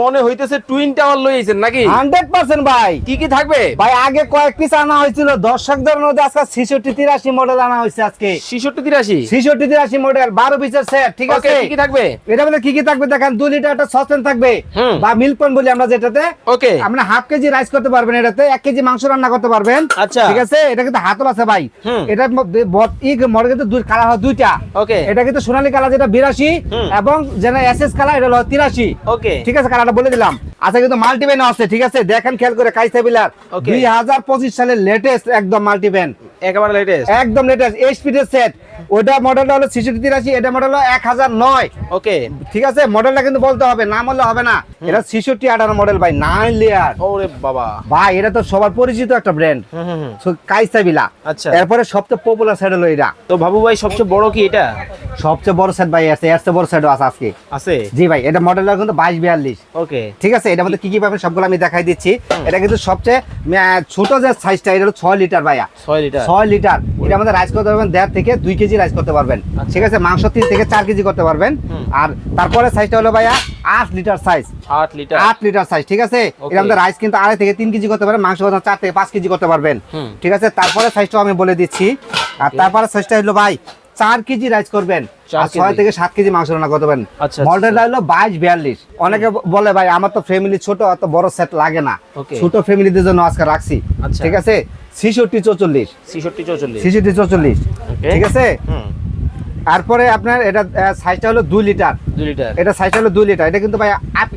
মনে হইতেছে twin tower লইছেন নাকি? হান্ড্রেড পার্সেন্ট ভাই। কি কি থাকবে? ভাই আগে কয়েক পিস আনা হয়েছিল দর্শকদের মধ্যে আজকে ছিষট্টি তিরাশি মডেল আনা হয়েছে আজকে। ছিষট্টি তিরাশি? ছিষট্টি তিরাশি মডেল বারো পিসের সেট ঠিক আছে? কি কি থাকবে? এটার মধ্যে কি কি থাকবে দেখেন দুই লিটার একটা সসপেন থাকবে। বা মিল্ক পয়েন্ট বলি আমরা যেটাতে। ওকে আপনি হাফ কেজি রাইস করতে পারবেন এটাতে এক কেজি মাংস রান্না করতে পারবেন। আচ্ছা। ঠিক আছে? এটা কিন্তু হাতল আছে ভাই। এটা মডেল কিন্তু দুই কালার হয় দুইটা। ওকে এটা কিন্তু সোনালী কালার যেটা বিরাশি হুম। এবং যেটা এস এস কালার এটা হলো তিরাশি। ওকে ঠিক আছে কালারটা বলে দিলাম আচ্ছা কিন্তু মাল্টিভেন আছে ঠিক আছে? দেখেন খেয়াল করে কাইসা বিলার। দুই হাজার পঁচিশ সালের লেটেস্ট একদম মাল্টিভেন একেবারে লেটেস্ট একদম লেটেস্ট এইচপিডের সেট ওটা মডেলটা হলো ছিষট্টি তিরাশি এটা মডেল হলো এক হাজার নয়। ওকে ঠিক আছে? মডেলটা কিন্তু বলতে হবে নাম হলে হবে না। এটা ছিষট্টি আঠারো মডেল ভাই নাইন লেয়ার ওরে বাবা। ভাই এটা তো সবার পরিচিত একটা ব্র্যান্ড। কাইসা বিলা। আচ্ছা। এরপরে সবচেয়ে পপুলার সেট হলো এটা। তো বাবু ভাই সবচেয়ে বড় কি এটা? সবচেয়ে বড় সেট ভাই আছে এর বড় সেটও আছে আজকে। আছে? জি ভাই এটা মডেলটা কিন্তু বাইশ বিয়াল্লিশ। ওকে ঠিক আছে? এটার মধ্যে কি কি পাবেন সবগুলো আমি দেখাই দিচ্ছি। এটা কিন্তু সবচেয়ে ছোট যে সাইজটা এটা হলো ছয় লিটার ভাইয়া। ছয় লিটার। ছয় লিটার। এটা আমাদের রাইস করতে পারবেন দেড় থেকে দুই কেজি রাইস করতে পারবেন। আচ্ছা। ঠিক আছে? মাংস তিন থেকে চার কেজি করতে পারবেন। আর তারপরে সাইজটা হলো ভাইয়া আট লিটার সাইজ আট লিটার। আট লিটার সাইজ ঠিক আছে? এটা আমাদের রাইস কিন্তু আড়াই থেকে তিন কেজি করতে পারবেন মাংস চার থেকে পাঁচ কেজি করতে পারবেন। ঠিক আছে? তারপরে সাইজটাও আমি বলে দিচ্ছি। আর তারপরে সাইজটা হলো ভাই চার কেজি রাইস করবেন। ছয় থেকে সাত কেজি মাংস রান্না করতে পারবেন আচ্ছা, মডেলটা হলো বাইশ বিয়াল্লিশ। অনেকে বলে ভাই আমার তো ফ্যামিলি ছোট অত বড় সেট লাগে না. ছোট ফ্যামিলিদের জন্য আজকে রাখছি। আচ্ছা। ঠিক আছে? ছিষট্টি চৌচল্লিশ। ছিষট্টি চৌচল্লিশ। ছিষট্টি চৌচল্লিশ। ঠিক আছে? তারপরে আপনার এটা সাইজটা হলো দুই লিটার দুই লিটার এটা সাইজটা হলো দুই লিটার এটা কিন্তু ভাই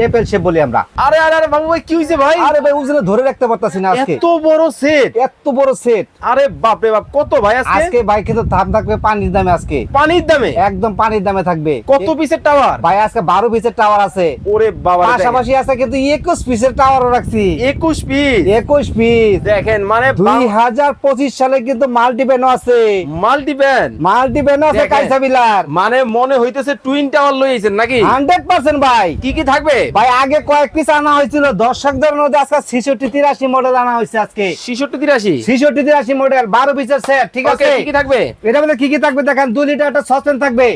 অ্যাপেল শেপ বলি আমরা। আরে আরে আরে বাবু ভাই কি হইছে ভাই? আরে ভাই উজনে ধরে রাখতে পারতাছি না আজকে। এত বড় সেট এত বড় সেট আরে বাপ রে বাপ কত ভাই আজকে? আজকে ভাই কিন্তু দাম থাকবে পানির দামে আজকে। পানির দামে? একদম পানির দামে থাকবে। কত পিসের টাওয়ার ভাই আজকে বারো পিসের টাওয়ার আছে। ওরে বাবা পাশাপাশি আছে কিন্তু একুশ পিসের টাওয়ারও রাখছি। একুশ পিস একুশ পিস দেখেন মানে দুই হাজার পঁচিশ সালে কিন্তু মাল্টিপেনও আছে। মাল্টিপ্যান মাল্টিপেনও আছে বিলার। মানে মনে হইতেছে টুইন টাওয়ার লইছেন নাকি? হান্ড্রেড পার্সেন্ট ভাই। কি কি থাকবে? ভাই আগে কয়েক পিস আনা হয়েছিল। দর্শকদের মধ্যে আজকে ছিষট্টি তিরাশি মডেল আনা হয়েছে আজকে। ছিষট্টি তিরাশি? ছিষট্টি তিরাশি মডেল বারো পিসের সেট ঠিক আছে? কি কি থাকবে? এটার মধ্যে কি কি থাকবে দেখেন লিটার একটা থাকবে।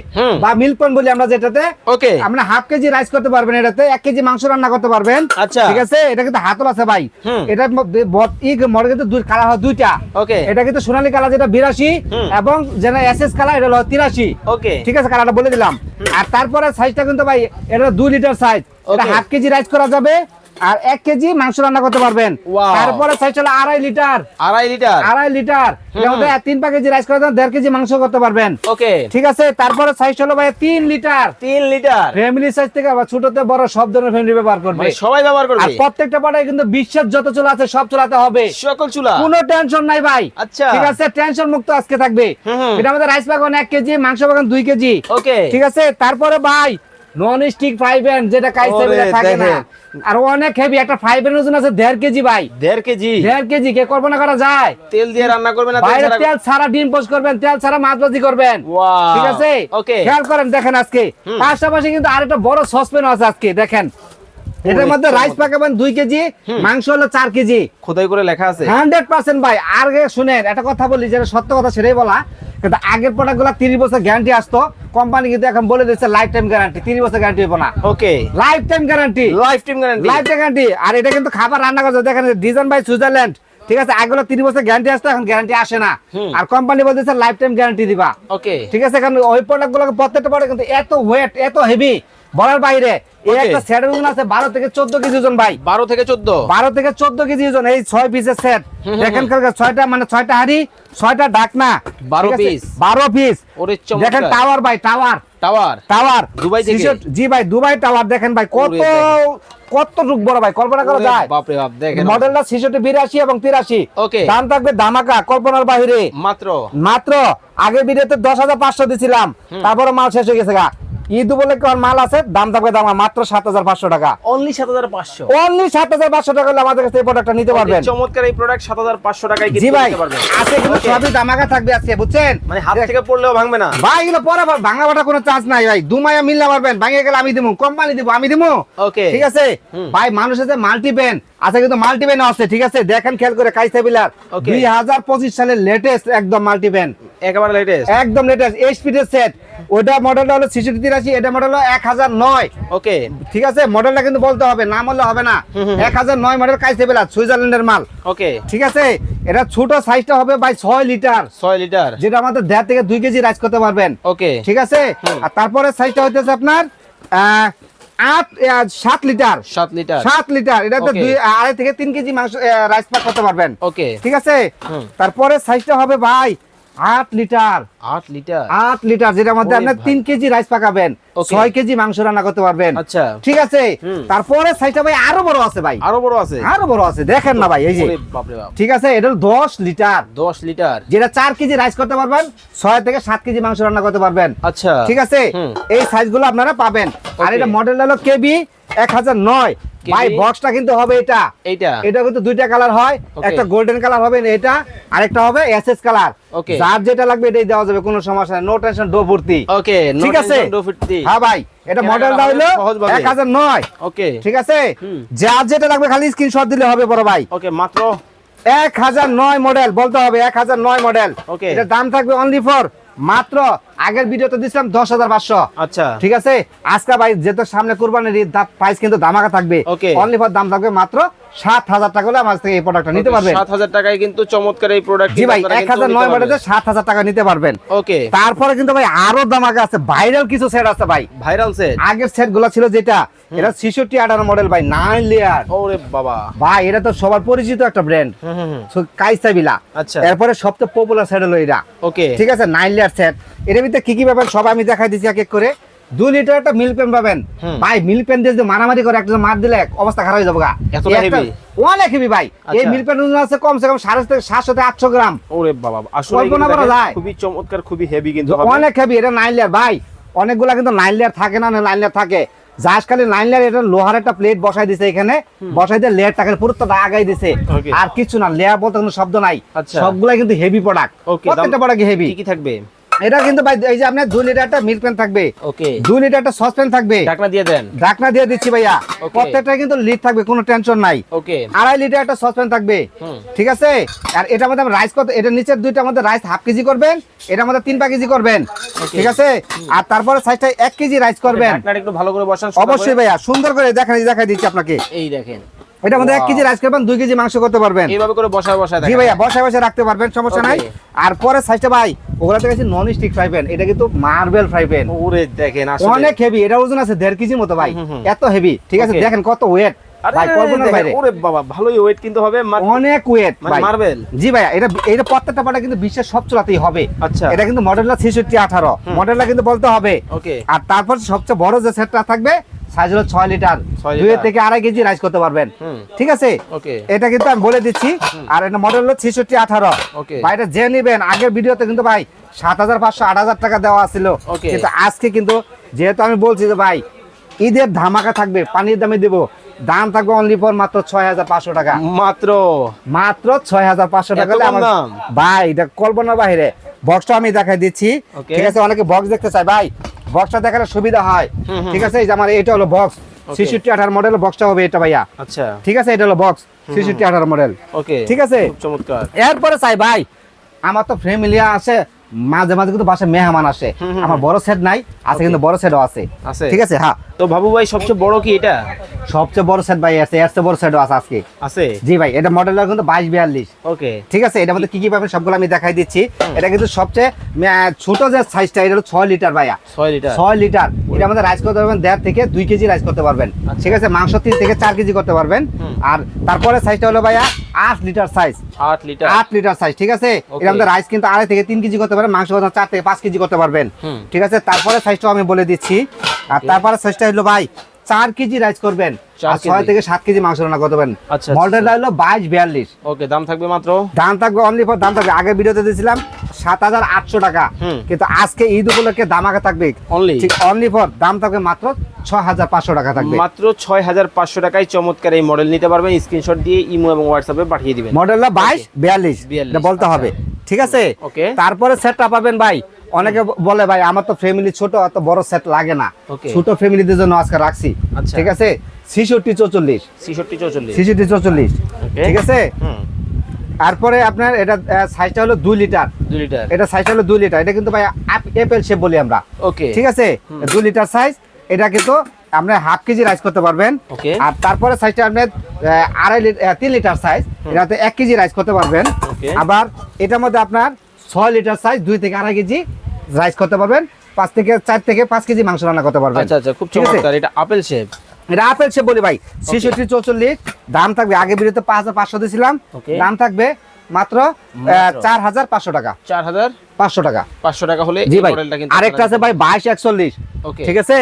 বা বলি আমরা যেটাতে। ওকে আপনি হাফ কেজি রাইস করতে পারবেন এটাতে এক কেজি মাংস রান্না করতে পারবেন। আচ্ছা। ঠিক আছে? এটা কিন্তু হাতল আছে ভাই। এটা মডেল কিন্তু দুই কালার হয় দুইটা। ওকে এটা কিন্তু সোনালী কালার যেটা বিরাশি হুম। এবং যেটা এস এস কালার এটা হলো তিরাশি ওকে ঠিক আছে কালারটা বলে দিলাম। আর তারপরে সাইজটা কিন্তু ভাই এটা দুই লিটার সাইজ এটা হাফ কেজি রাইস করা যাবে। আর এক কেজি মাংস রান্না করতে পারবেন। তারপরে সাইজ হলো আড়াই লিটার। আড়াই লিটার? আড়াই লিটার। তিন পা কেজি রাইস করা দেড় কেজি মাংস করতে পারবেন। ওকে ঠিক আছে? তারপরে সাইজ হলো ভাই তিন লিটার। তিন লিটার? ফ্যামিলি সাইজ থেকে আবার ছোটতে বড় সব ধরনের ফ্যামিলি ব্যবহার করবে। মানে সবাই ব্যবহার আর করবে প্রত্যেকটা পাটায় কিন্তু বিশ্বের যত চুলা আছে সব চলাতে হবে। সকল চুলা? কোনো টেনশন নাই ভাই। আচ্ছা। ঠিক আছে? টেনশন মুক্ত আজকে থাকবে। এটা আমাদের রাইস বাগান এক কেজি মাংস বাগান দুই কেজি। ওকে ঠিক আছে? তারপরে ভাই নন স্টিক যেটা কাইসে থাকে না। আর অনেক হেভি একটা ওজন আছে কেজি ভাই। কেজি? কেজি কে কল্পনা করা যায়? তেল দিয়ে রান্না করবে না তেল ছাড়া- তেল ছাড়া ডিম পোস্ট করবেন তেল ছাড়া মাছ ভাজি করবেন ঠিক আছে? ওকে খেয়াল করেন দেখেন আজকে। পাশাপাশি কিন্তু আরেকটা বড় সসপ্যান আছে আজকে দেখেন। এটার মধ্যে রাইস পাকাবেন দুই কেজি মাংস হলো চার কেজি। খোদাই করে লেখা আছে। হান্ড্রেড পার্সেন্ট ভাই আর শুনেন একটা কথা বলি যেটা সত্য কথা সেটাই বলা। কিন্তু আগের প্রোডাক্টগুলা তিরিশ বছর গ্যারান্টি আসতো। কোম্পানি কিন্তু এখন বলে দিচ্ছে লাইফ টাইম গ্যারান্টি তিরিশ বছর গ্যারান্টি হব না। Okay lifetime guarantee lifetime guarantee lifetime guarantee আর এটা কিন্তু খাবার রান্না করছে দেখেন ডিজাইন বাই সুইজারল্যান্ড ঠিক আছে আগেগুলো তিন বছর গ্যারান্টি আসতো এখন গ্যারান্টি আসে না। আর কোম্পানি বলতেছে লাইফ টাইম গ্যারান্টি দিবা। ওকে ঠিক আছে কারণ ওই প্রোডাক্টগুলো প্রত্যেকটা প্রোডাক্ট কিন্তু এত ওয়েট এত হেভি বলার বাইরে এই একটা সেটের ওজন আছে বারো থেকে চোদ্দ কেজি ওজন ভাই। বারো থেকে চোদ্দ? বারো থেকে চোদ্দ কেজি ওজন এই ছয় পিসের সেট দেখেন কালকে ছয়টা মানে ছয়টা হাড়ি ছয়টা ডাকনা। বারো ঠিক আছে? বারো পিস ওরে দেখেন টাওয়ার ভাই টাওয়ার টাওয়ার টাওয়ার দুবাই থেকে? জি ভাই দুবাই টাওয়ার দেখেন ভাই কত কত টুক বড় ভাই কল্পনা করা যায়। বাপরে বাপ দেখেন। মডেলটা ছিষট্টি বিরাশি এবং তিরাশি। Okay. দাম থাকবে ধামাকা কল্পনার বাহিরে মাত্র? মাত্র। আগে ভিডিওতে হাজার পাঁচশো দিছিলাম। তারপরে মাল শেষ হয়ে গেছে গা। ঈদ বলে কি মাল আছে দাম থাকবে দাম মাত্র সাত হাজার পাঁচশো টাকা। অনলি সাত হাজার পাঁচশো। অনলি সাত হাজার পাঁচশো টাকা হলে আমাদের কাছে এই প্রোডাক্টটা নিতে পারবেন। চমৎকার এই প্রোডাক্ট সাত হাজার পাঁচশো টাকায় জি ভাই আছে কিন্তু সবই দামাকা থাকবে আজকে বুঝছেন? মানে হাত থেকে পড়লেও ভাঙবে না। ভাই এগুলো পরে ভাঙা বাটা কোনো চান্স নাই ভাই। দুমায়া মিললে পারবেন। ভাঙে গেলে আমি দিবো কোম্পানি দিব আমি দিবো ওকে ঠিক আছে? ভাই মানুষের যে মাল্টি পেন আচ্ছা কিন্তু মাল্টিভ্যান আছে ঠিক আছে? দেখেন খেয়াল করে কাইসা বিলার। দুই হাজার পঁচিশ সালের লেটেস্ট একদম মাল্টিভ্যান একেবারে লেটেস্ট একদম লেটেস্ট এইচপিডের সেট ওটা মডেলটা হলো ছিষট্টি তিরাশি এটা মডেল হলো এক হাজার নয়। ওকে ঠিক আছে? মডেলটা কিন্তু বলতে হবে নাম হলে হবে না। এক হাজার নয় মডেল কাইসে বিলার সুইজারল্যান্ডের মাল। ওকে ঠিক আছে? এটা ছোট সাইজটা হবে ভাই ছয় লিটার ছয় লিটার যেটা আমাদের দেড় থেকে দুই কেজি রাইস করতে পারবেন। ওকে ঠিক আছে। আর তারপরে সাইজটা হইতেছে আপনার আহ, আট সাত লিটার। সাত লিটার। সাত লিটার। এটাতে. দুই আড়াই থেকে তিন কেজি মাংস রাইস পাক করতে পারবেন। ওকে ঠিক আছে। তারপরে সাইজটা হবে ভাই আট লিটার। আট লিটার? আট লিটার যেটার মধ্যে ভাই। তিন কেজি রাইস পাকাবেন ছয় কেজি মাংস রান্না করতে পারবেন। আচ্ছা। ঠিক আছে? তারপরে সাইজটা ভাই আরও বড় আছে ভাই। আরও বড় আছে? আরও বড় আছে দেখেন না ভাই এই যে। ঠিক আছে? এটা দশ লিটার। দশ লিটার। যেটা চার কেজি রাইস করতে পারবেন ছয় থেকে সাত কেজি মাংস রান্না করতে পারবেন। আচ্ছা। ঠিক আছে। এই সাইজগুলো আপনারা পাবেন। আর এটা মডেল হলো কেবি এক হাজার নয়? ভাই বক্সটা কিন্তু হবে এটা। এইটা? এটা কিন্তু দুইটা কালার হয়। একটা গোল্ডেন কালার হবে এটা আরেকটা হবে এসএস কালার Okay. যার যেটা লাগবে এটাই দেওয়া যাবে কোনো সমস্যা নো টেনশন ডো ভর্তি ওকে ঠিক আছে? ডো ভর্তি হ্যাঁ ভাই এটা কেনাকাটা মডেলটা হলো সহজভাবে। এক হাজার নয়। ওকে ঠিক আছে? যার যেটা লাগবে খালি স্ক্রিনশট দিলে হবে বড় ভাই। ওকে মাত্র? এক হাজার নয় মডেল বলতে হবে এক হাজার নয় মডেল Okay. এটার দাম থাকবে অনলি ফর মাত্র আগের ভিডিওতে দিছিলাম দশ হাজার পাঁচশো। আচ্ছা। ঠিক আছে? আজকে ভাই যেহেতু সামনে কুরবানির ঈদ প্রাইস কিন্তু দামাকা থাকবে। অনলি ফর দাম থাকবে মাত্র সাত হাজার টাকা হলে আমার থেকে এই প্রোডাক্টটা নিতে পারবেন। সাত হাজার টাকায় কিন্তু চমৎকার এই প্রোডাক্ট জি ভাই এক হাজার নয় মডেলে সাত হাজার টাকা নিতে পারবেন। ওকে। তারপরে কিন্তু ভাই আরও দামাকা আছে ভাইরাল কিছু সেট আছে ভাই। ভাইরাল সেট আগের সেটগুলো ছিল যেটা এটা ছিষট্টি আঠারো মডেল ভাই নাইন লেয়ার ওরে বাবা। ভাই এটা তো সবার পরিচিত একটা ব্র্যান্ড হুম হুম হুম। কাইসা আচ্ছা। এরপরে সবচেয়ে পপুলার সেট হলো এটা। ওকে। ঠিক আছে? নাইন লেয়ার সেট এর ভিতরে কি কি পাবেন সব আমি দেখাই দিচ্ছি এক এক করে। দুই লিটার একটা মিল্ক পেন পাবেন। ভাই মিল্ক পেন দিয়ে যদি মারামারি করে একটা মার দিলে অবস্থা খারাপ হয়ে যাবে গা? অনেক হেভি ভাই। এই আচ্ছা। পেন আছে কমসে কম সাড়ে থেকে সাতশো থেকে আটশো গ্রাম। ওরে বাবা আসলে কল্পনা করা যায়? খুবই চমৎকার খুবই হেভি কিন্তু অনেক হেভি এটা নাইন লেয়ার ভাই অনেকগুলা কিন্তু নাইন লেয়ার থাকে না নাইন লেয়ার থাকে। খালি নাইন লেয়ার এটা লোহার একটা প্লেট বসাই দিছে এখানে। বসাই দিয়ে লেয়ার টাকে পুরো তো আগাই দিছে। আর কিছু না লেয়ার বলতে কোনো শব্দ নাই। আচ্ছা। সবগুলাই কিন্তু হেভি প্রোডাক্ট প্রত্যেকটা প্রোডাক্ট হেভি কি থাকবে? এটা কিন্তু ভাই এই যে আপনার দুই লিটার একটা মিল্ক পেন থাকবে। ওকে দুই লিটার একটা সসপ্যান থাকবে। ঢাকনা দিয়ে দেন। ঢাকনা দিয়ে দিচ্ছি ভাইয়া। প্রত্যেকটা কিন্তু লিড থাকবে কোনো টেনশন নাই। ওকে আড়াই লিটার একটা সসপ্যান থাকবে ঠিক আছে? আর এটার মধ্যে রাইস কত এটা নিচের দুইটার মধ্যে রাইস হাফ কেজি করবেন এটার মধ্যে তিন পা কেজি করবেন। ঠিক আছে? আর তারপরে সাইজটা এক কেজি রাইস করবেন। ঢাকনাটা একটু ভালো করে বসান অবশ্যই ভাইয়া সুন্দর করে দেখাই দেখাই দিচ্ছি আপনাকে। এই দেখেন। এটার মধ্যে এক কেজি রাইস করবেন দুই কেজি মাংস করতে পারবেন। এইভাবে করে বসায় বসায় জি ভাইয়া বসায় বসে রাখতে পারবেন সমস্যা নাই। আর পরে সাইজটা ভাই ওগুলা থেকে নন স্টিক ফ্রাই প্যান এটা কিন্তু মার্বেল ফ্রাই প্যান ওরে দেখেন আসলে অনেক হেভি এটা ওজন আছে দেড় কেজির মতো ভাই। এত হেভি ঠিক আছে? দেখেন কত ওয়েট ভাই আরে, বাইরে। ওরে বাবা ভালোই ওয়েট কিন্তু হবে অনেক ওয়েট মানে ভাই। মার্বেল জি ভাইয়া এটা এটা প্রত্যেকটা পাটা কিন্তু বিশ্বের সব চলাতেই হবে। আচ্ছা। এটা কিন্তু মডেলটা ছেষট্টি আঠারো। হুম। মডেলটা কিন্তু বলতে হবে। ওকে। আর তারপর সবচেয়ে বড় যে সেটটা থাকবে সাইজ হলো ছয় লিটার ছয় থেকে আড়াই কেজি রাইস করতে পারবেন। ঠিক আছে? ওকে। এটা কিন্তু আমি বলে দিচ্ছি। আর এটা মডেল হলো ওকে। ভাই এটা যে নিবেন আগের ভিডিওতে কিন্তু ভাই সাত হাজার পাঁচশো আট হাজার টাকা দেওয়া ছিল। কিন্তু আজকে কিন্তু যেহেতু আমি বলছি যে ভাই ঈদের ধামাকা থাকবে পানির দামে দেবো। দাম থাকবে অনলি ফর মাত্র ছয় হাজার পাঁচশো টাকা। মাত্র? মাত্র ছয় হাজার পাঁচশো টাকা। ভাই এটা কল্পনার বাইরে বক্সটা আমি দেখাই দিচ্ছি। ঠিক আছে অনেকে বক্স দেখতে চাই ভাই বক্সটা দেখালে সুবিধা হয়। ঠিক আছে এই যে আমার এটা হলো বক্স ছেষট্টি আঠারো মডেল বক্সটা হবে এটা ভাইয়া। আচ্ছা। ঠিক আছে এটা হলো বক্স ছেষট্টি আঠারো মডেল ওকে ঠিক আছে? চমৎকার। এরপরে চাই ভাই আমার তো ফ্যামিলি আছে। মাঝে মাঝে কিন্তু বাসায় মেহমান আসে। আমার বড় সেট নাই আছে কিন্তু বড় সেটও আছে। আছে। ঠিক আছে হ্যাঁ। তো বাবু ভাই সবচেয়ে বড় কি এটা? সবচেয়ে বড় সেট ভাই আছে এর বড় সেটও আছে আজকে। আছে? জি ভাই এটা মডেল কিন্তু বাইশ বিয়াল্লিশ। ওকে ঠিক আছে এটার মধ্যে কি কি পাবেন সবগুলো আমি দেখাই দিচ্ছি। এটা কিন্তু সবচেয়ে ছোট যে সাইজটা এটা হলো ছয় লিটার ভাইয়া। ছয় লিটার। ছয় লিটার। এটা আমাদের রাইস করতে পারবেন দেড় থেকে দুই কেজি রাইস করতে পারবেন। আচ্ছা। ঠিক আছে মাংস তিন থেকে চার কেজি করতে পারবেন। আর তারপরে সাইজটা হলো ভাইয়া আট লিটার সাইজ আট লিটার। আট লিটার সাইজ ঠিক আছে? রাইস কিন্তু আড়াই থেকে তিন কেজি করতে পারবেন মাংস চার থেকে পাঁচ কেজি করতে পারবেন। ঠিক আছে? তারপরে সাইজটাও আমি বলে দিচ্ছি। আর তারপরে সাইজটা হলো ভাই চার কেজি রাইস করবেন। আর ছয় থেকে সাত কেজি মাংস রান্না করতে পারবেন। আচ্ছা, মডেলটা হলো বাইশ বিয়াল্লিশ। ওকে দাম থাকবে মাত্র? দাম থাকবে অনলি ফর দাম থাকবে আগের ভিডিওতে দিয়েছিলাম। সাত হাজার আটশো টাকা। কিন্তু আজকে ঈদ উপলক্ষে দাম আগে থাকবে। অনলি ঠিক অনলি ফর দাম থাকবে মাত্র ছ হাজার পাঁচশো টাকা থাকবে। মাত্র ছয় হাজার পাঁচশো টাকায় চমৎকার এই মডেল নিতে পারবেন। স্ক্রিনশট দিয়ে ইমো এবং হোয়াটসঅ্যাপে পাঠিয়ে দিবেন। মডেলটা বাইশ বিয়াল্লিশ বলতে হবে। ঠিক আছে? ওকে তারপরে সেটটা পাবেন ভাই। অনেকে বলে ভাই আমার তো ফ্যামিলি ছোট অত বড় সেট লাগে না. ছোট ফ্যামিলিদের জন্য আজকে রাখছি। আচ্ছা। ঠিক আছে? ছিষট্টি চৌচল্লিশ। ছিষট্টি চৌচল্লিশ। ছিষট্টি চৌচল্লিশ। ঠিক আছে? তারপরে আপনার এটা সাইজটা হলো দুই লিটার। দুই লিটার। এটা সাইজটা হলো দুই লিটার। এটা কিন্তু ভাই এপেল শেপ বলি আমরা। ওকে ঠিক আছে? দুই লিটার সাইজ এটা কিন্তু আপনি হাফ কেজি রাইস করতে পারবেন. আর তারপরে সাইজটা আপনি আড়াই লিটার তিন লিটার সাইজ এটাতে এক কেজি রাইস করতে পারবেন. আবার এটার মধ্যে আপনার ছয় লিটার সাইজ দুই থেকে আড়াই কেজি রাইস করতে পারবেন। পাঁচ থেকে চার থেকে পাঁচ কেজি মাংস রান্না করতে পারবেন। আচ্ছা আচ্ছা খুব? চমৎকার। এটা আপেল শেপ এটা আপেল শেপ বলি ভাই ছেষট্টি চৌচল্লিশ দাম থাকবে আগে বিরুদ্ধে পাঁচ হাজার পাঁচশো দিয়েছিলাম দাম থাকবে মাত্র মাত্র। চার হাজার পাঁচশো টাকা। চার হাজার পাঁচশো টাকা। পাঁচশো টাকা হলে জি ভাই আরেকটা আছে ভাই বাইশ একচল্লিশ। ঠিক আছে?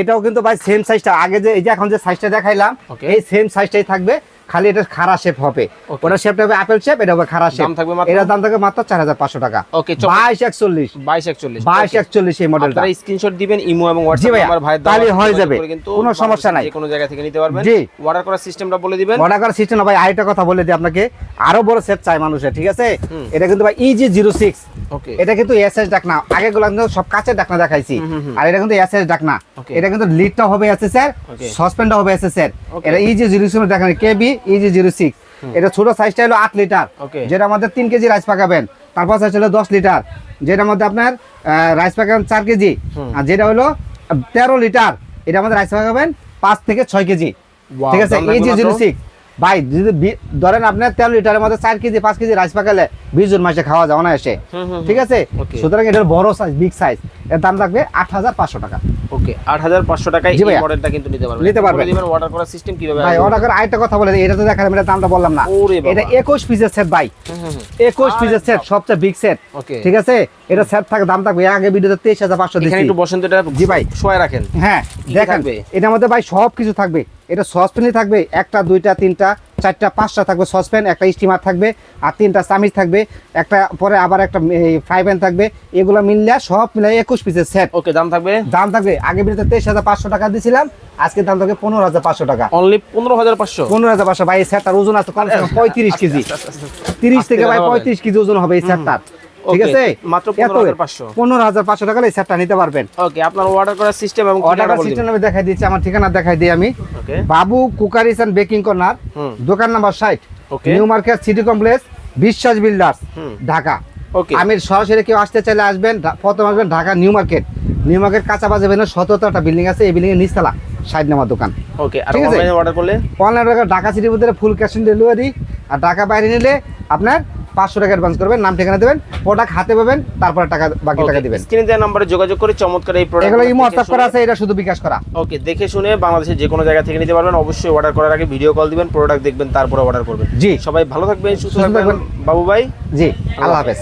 এটাও কিন্তু ভাই সেম সাইজটা আগে যে এই যে এখন যে সাইজটা দেখাইলাম এই সেম সাইজটাই থাকবে। খালি এটা খারা শেপ হবে। ওটা শেপটা হবে আপেল শেপ এটা হবে খারা শেপ দাম থাকবে মাত্র? এটার দাম থাকবে মাত্র চার হাজার পাঁচশো টাকা। বাইশ একচল্লিশ। বাইশ একচল্লিশ। বাইশ একচল্লিশ এই মডেলটা আপনারা স্ক্রিনশট দিবেন ইমো এবং হোয়াটসঅ্যাপ ভাইয়া, নাম্বার ভাইয়ের তাহলে হয়ে যাবে। কোনো সমস্যা নাই। কোনো জায়গা থেকে নিতে পারবেন। জি। অর্ডার করার সিস্টেমটা বলে দিবেন। অর্ডার করার সিস্টেম না ভাই আরেকটা কথা বলে দিই আপনাকে। আরও বড় সেট চাই মানুষের ঠিক আছে? এটা কিন্তু ভাই ইজি জিরো সিক্স ওকে এটা কিন্তু এসএস ডাকনা। আগে গুলো কিন্তু সব কাঁচের ডাকনা দেখাইছি। আর এটা কিন্তু এসএস ডাকনা। Okay. এটা কিন্তু লিডটা হবে এসএস এর Okay. সাসপেন্ডটা হবে এসএস এর। Okay. এটা ইজি জিরো সিক্স দেখান কেবি ইজি জিরো সিক্স এটা ছোট সাইজটা হলো আট লিটার যেটা আমাদের তিন কেজি রাইস পাকাবেন। তারপর সাইজ হলো দশ লিটার যেটার মধ্যে আপনার রাইস পাকাবেন চার কেজি। আর যেটা হলো তেরো লিটার এটা আমাদের রাইস পাকাবেন পাঁচ থেকে ছয় কেজি। ঠিক আছে? ইজি? জিরো সিক্স ভাই যদি ধরেন আপনার তেরো লিটারের মধ্যে চার কেজি পাঁচ কেজি রাইস পাকালে বিশ জন মাসে খাওয়া যাবে না এসে ঠিক আছে? সুতরাং এটার বড় সাইজ বিগ সাইজ এর দাম থাকবে আট হাজার পাঁচশো টাকা। ওকে আট হাজার পাঁচশো টাকায় এই মডেলটা কিন্তু নিতে পারবেন। নিতে পারবেন। দিবেন অর্ডার করার সিস্টেম কীভাবে ভাই অর্ডার করে আরেকটা কথা বলে এটা তো দেখালাম এটা দামটা বললাম না। এটা একুশ পিসের সেট ভাই। একুশ পিসের সেট সবচেয়ে বিগ সেট. ঠিক আছে? এটা সেট থাকে দাম থাকবে আগে ভিডিওতে তেইশ হাজার পাঁচশো এখানে দিচ্ছি একটু বসেন তো এটা জি ভাই। শোয়া রাখেন। হ্যাঁ দেখেন? এটার মধ্যে ভাই সব কিছু থাকবে। এটা সসপ্যানই থাকবে একটা দুইটা তিনটা চারটা পাঁচটা থাকবে সসপ্যান একটা স্টিমার থাকবে আর তিনটা চামিচ থাকবে একটা পরে আবার একটা ফ্রাই প্যান থাকবে এগুলো মিললে সব মিলে একুশ পিসের সেট ওকে দাম থাকবে? দাম থাকবে আগে বিরুদ্ধে তেইশ হাজার পাঁচশো টাকা দিয়েছিলাম আজকে দাম থাকবে পনেরো হাজার পাঁচশো টাকা। অনলি পনেরো হাজার পাঁচশো? পনেরো হাজার পাঁচশো ভাই এই সেটটার ওজন আছে কম পঁয়ত্রিশ কেজি। তিরিশ থেকে ভাই পঁয়ত্রিশ কেজি ওজন হবে এই সেটটার ঠিক আছে? মাত্র এত 15,500 পনেরো টাকা এই সেটটা নিতে পারবেন। ওকে আপনার অর্ডার করার সিস্টেম এবং অর্ডার সিস্টেম আমি দেখাই দিচ্ছি আমার ঠিকানা দেখাই দিই আমি। Okay Babu cookeries and baking corner দোকান নাম্বার ষাট Okay. New market city complex Biswas builders Dhaka. Okay আমি সরাসরি কেউ আসতে চাইলে আসবেন প্রথম আসবেন Dhaka new market. New market কাঁচা বাজার সতেরোটা বিল্ডিং আছে এই বিল্ডিং এর নিচতলা ষাট নাম্বার দোকান। ওকে আর ঠিক আছে? অর্ডার করলে? অনলাইন ঢাকা সিটির ভিতরে ফুল ক্যাশ অন ডেলিভারি আর ঢাকা বাইরে নিলে আপনার পাঁচশো টাকা অ্যাডভান্স করবেন নাম ঠিকানা দেবেন প্রোডাক্ট হাতে পাবেন তারপরে টাকা বাকি টাকা দেবেন। স্ক্রিনে দেওয়া নাম্বারে যোগাযোগ করে চমৎকার এই প্রোডাক্ট এগুলো ইমো হোয়াটসঅ্যাপ করা আছে এটা শুধু বিকাশ করা। ওকে দেখে শুনে বাংলাদেশের যে কোনো জায়গা থেকে নিতে পারবেন অবশ্যই অর্ডার করার আগে ভিডিও কল দিবেন প্রোডাক্ট দেখবেন তারপরে অর্ডার করবেন। জি। সবাই ভালো থাকবেন সুস্থ থাকবেন। বাবু ভাই জি আল্লাহ হাফেজ।